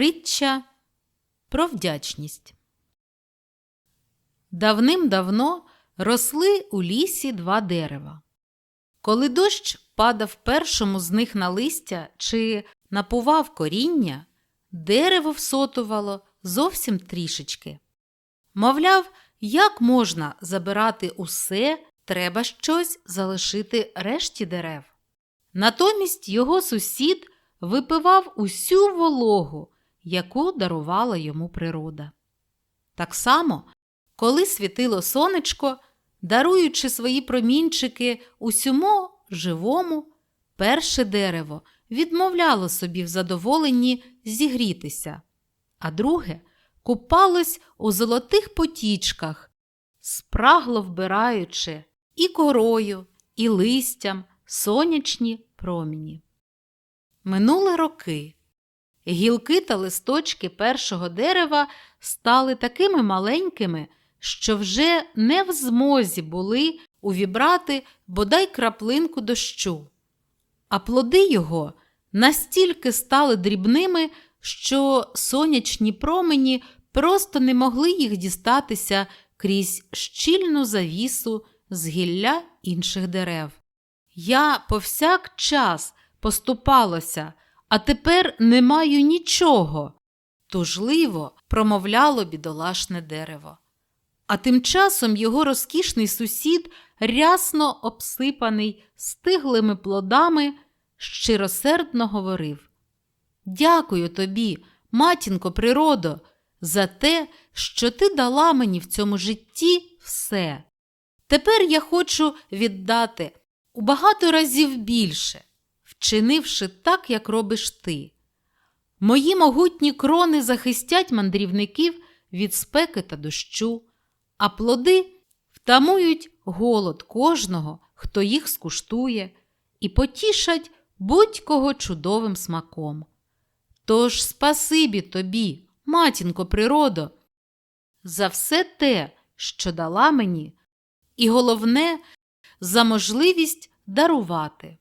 Притча про вдячність. Давним-давно росли у лісі два дерева. Коли дощ падав першому з них на листя чи напував коріння, дерево всотувало зовсім трішечки. Мовляв, як можна забирати усе, треба щось залишити решті дерев. Натомість його сусід випивав усю вологу, яку дарувала йому природа. Так само, коли світило сонечко, даруючи свої промінчики усьому живому, перше дерево відмовляло собі в задоволенні зігрітися, а друге купалось у золотих потічках, спрагло вбираючи і корою, і листям сонячні проміні. Минули роки. Гілки та листочки першого дерева стали такими маленькими, що вже не в змозі були увібрати бодай краплинку дощу. А плоди його настільки стали дрібними, що сонячні промені просто не могли їх дістатися крізь щільну завісу з гілля інших дерев. Я повсякчас поступалося, а тепер не маю нічого, тужливо промовляло бідолашне дерево. А тим часом його розкішний сусід, рясно обсипаний стиглими плодами, щиросердно говорив Дякую тобі, матінко природо, за те, що ти дала мені в цьому житті все. Тепер я хочу віддати у багато разів більше, вчинивши так, як робиш ти. Мої могутні крони захистять мандрівників від спеки та дощу, а плоди втамують голод кожного, хто їх скуштує, і потішать будь-кого чудовим смаком. Тож спасибі тобі, матінко природо, за все те, що дала мені, і головне, за можливість дарувати.